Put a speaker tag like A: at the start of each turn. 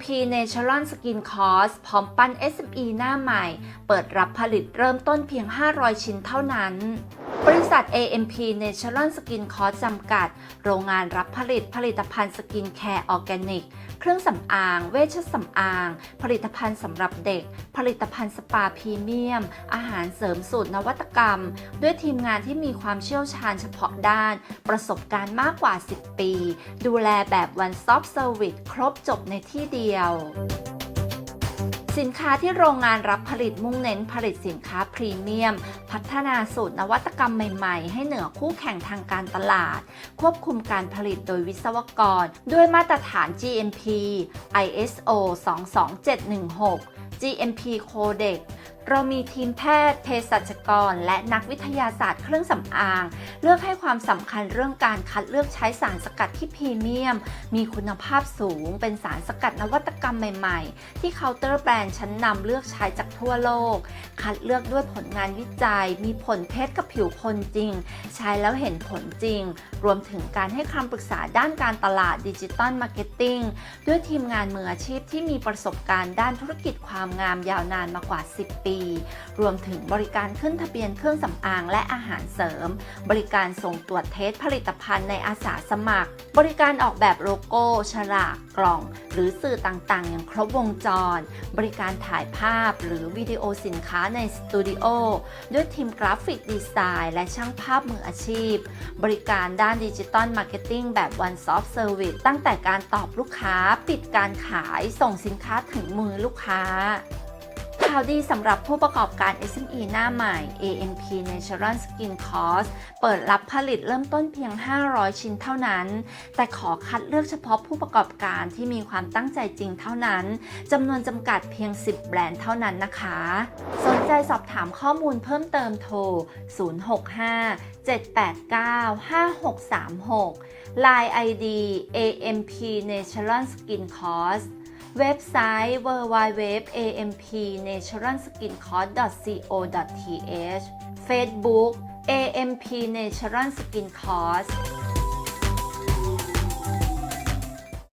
A: MP Natural Skin Course พร้อมปั้น SME หน้าใหม่ เปิดรับผลิตเริ่มต้นเพียง 500 ชิ้นเท่านั้น บริษัท AMP Natural Skin Course จำกัด โรงงานรับผลิตผลิตภัณฑ์สกินแคร์ออร์แกนิก เครื่องสำอาง เวชสำอาง ผลิตภัณฑ์สำหรับเด็ก ผลิตภัณฑ์สปาพรีเมียม อาหารเสริมสูตรนวัตกรรม ด้วยทีมงานที่มีความเชี่ยวชาญเฉพาะด้าน ประสบการณ์มากกว่า 10 ปี ดูแลแบบ One Stop Service ครบจบในที่เดียว สินค้าที่โรงงานรับผลิตมุ่งเน้นผลิตสินค้าพรีเมียม พัฒนาสูตรนวัตกรรมใหม่ๆ ให้เหนือคู่แข่งทางการตลาด ควบคุมการผลิตโดยวิศวกร ด้วยมาตรฐาน GMP ISO 22716 GMP Codex เรามีทีมแพทย์เภสัชกร และนักวิทยาศาสตร์เครื่องสำอาง เลือกให้ความสำคัญเรื่องการคัดเลือกใช้สารสกัดที่พรีเมียม มีคุณภาพสูง เป็นสารสกัดนวัตกรรมใหม่ ๆ ที่เคาน์เตอร์แบรนด์ชั้นนำเลือกใช้จากทั่วโลก คัดเลือกด้วยผลงานวิจัย มีผลเทสกับผิวคนจริง ใช้แล้วเห็นผลจริง รวมถึงการให้คำปรึกษาด้านการตลาดดิจิตอลมาร์เก็ตติ้งด้วยทีมงานมืออาชีพที่มีประสบการณ์ด้านธุรกิจความงามยาวนานมากว่า 10 ปี รวมถึงบริการขึ้นทะเบียนเครื่องสำอางและอาหารเสริม บริการส่งตรวจเทสผลิตภัณฑ์ในอาสาสมัคร บริการออกแบบโลโก้ ฉลาก กล่อง หรือสื่อต่างๆ อย่างครบวงจร บริการถ่ายภาพหรือวิดีโอสินค้าในสตูดิโอด้วยทีมกราฟิกดีไซน์และช่างภาพมืออาชีพ บริการด้านดิจิตอลมาร์เก็ตติ้งแบบ One Stop Service ตั้งแต่การตอบลูกค้า ปิดการขาย ส่งสินค้าถึงมือลูกค้าข่าวดีสำหรับผู้ประกอบการ SME หน้าใหม่ AMP Natural Skin Course เปิดรับผลิตเริ่มต้นเพียง 500 ชิ้นเท่านั้น แต่ขอคัดเลือกเฉพาะผู้ประกอบการที่มีความตั้งใจจริงเท่านั้น จำนวนจำกัดเพียง 10 แบรนด์เท่านั้นนะคะ สนใจสอบถามข้อมูลเพิ่มเติมโทร 065 789 5636 Line ID AMP Natural Skin Course เว็บไซต์ www.ampnaturalskincourse.co.th Facebook AMP Natural Skin Course